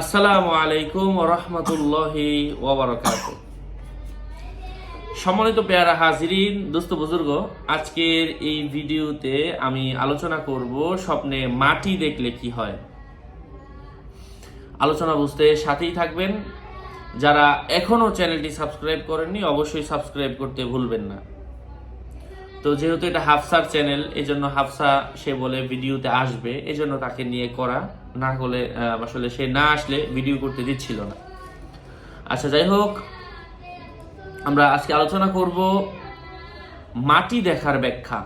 আসসালামু আলাইকুম রহমতুল্লাহি ওবরাকাত সম্মানিত পেয়ারা হাজিরিন, দোস্ত বুজুর্গ, আজকের এই ভিডিওতে আমি আলোচনা করব স্বপ্নে মাটি দেখলে কি হয়। আলোচনা বুঝতে সাথেই থাকবেন। যারা এখনও চ্যানেলটি সাবস্ক্রাইব করেননি, অবশ্যই সাবস্ক্রাইব করতে ভুলবেন না। তো যেহেতু এটা হাফসার চ্যানেল এই জন্য হাফসা সে বলে ভিডিওতে আসবে এই জন্য তাকে নিয়ে করা। না হলে আসলে সে না আসলে ভিডিও করতে দিচ্ছিল না। আচ্ছা যাই হোক, আমরা আজকে আলোচনা করব মাটি দেখার ব্যাখ্যা।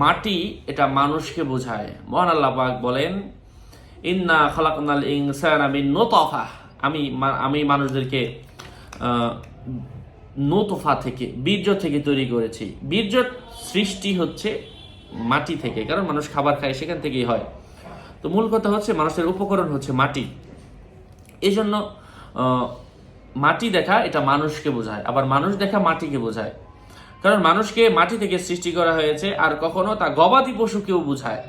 মাটি এটা মানুষকে বোঝায়। মহান আল্লাহ পাক বলেন, ইন্না খালাকনাল ইনসানা মিন নুতফা। আমি আমি মানুষদেরকে নোতফা থেকে বীর্য থেকে তৈরি করেছি। বীর্য সৃষ্টি হচ্ছে মাটি থেকে, কারণ মানুষ খাবার খায়, সেখান থেকেই হয়। তো মূল কথা হচ্ছে মানুষের উপকরণ হচ্ছে মাটি। এই জন্য মাটি দেখা এটা মানুষকে বোঝায়, আবার মানুষ দেখা মাটিকে বোঝায়। কারণ মানুষকে মাটি থেকে সৃষ্টি করা হয়েছে, আর কখনো তা গবাদি পশুকেও বোঝায়।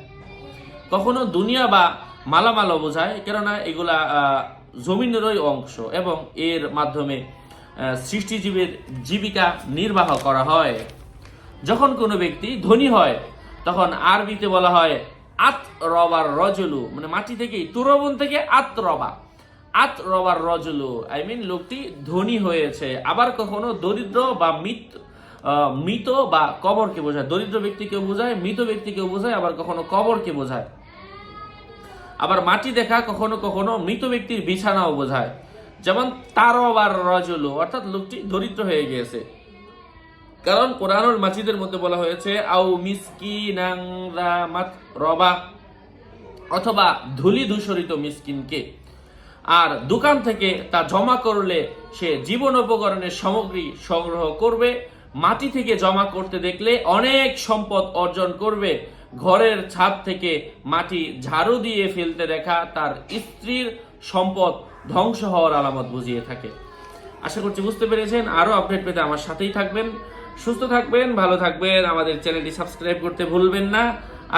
কখনো দুনিয়া বা মালামালও বোঝায়, কেননা এগুলা জমিনেরই অংশ, এবং এর মাধ্যমে সৃষ্টিজীবীর জীবিকা নির্বাহ করা হয়। যখন কোনো ব্যক্তি ধনী হয়, তখন আরবিতে বলা হয় আত রবার রজলু মানে মাটি থেকে তুরবন থেকে আত রবা আত রবার রজলু আই মিন লোকটি ধনী হয়েছে। আবার কখনো দরিদ্র বা মৃত মৃত বা কবরকে বোঝায়। দরিদ্র ব্যক্তিকেও বোঝায়, মৃত ব্যক্তিকেও বোঝায়, আবার কখনো কবরকে বোঝায়। আবার মাটি দেখা কখনো কখনো মৃত ব্যক্তির বিছানাও বোঝায়। যেমন তারবার রজলু, অর্থাৎ লোকটি দরিদ্র হয়ে গিয়েছে। কারণ কোরআনুল মাজিদের মধ্যে বলা হয়েছে, আউ রামাত রবা অথবা ধুলি ধূসরিত মিসকিনকে। আর দোকান থেকে তা জমা করলে সে জীবন উপকরণের সামগ্রী সংগ্রহ করবে, মাটি থেকে জমা করতে দেখলে অনেক সম্পদ অর্জন করবে ঘরের ছাদ থেকে মাটি ঝাড়ু দিয়ে ফেলতে দেখা তার স্ত্রীর সম্পদ ধ্বংস হওয়ার আলামত বুঝিয়ে থাকে। আশা করছি বুঝতে পেরেছেন। আরও আপডেট পেতে আমার সাথেই থাকবেন। সুস্থ থাকবেন, ভালো থাকবেন। আমাদের চ্যানেলটি সাবস্ক্রাইব করতে ভুলবেন না।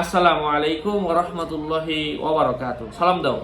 আসসালামু আলাইকুম রহমতুল্লাহি ওবরাকাত সালাম দাও।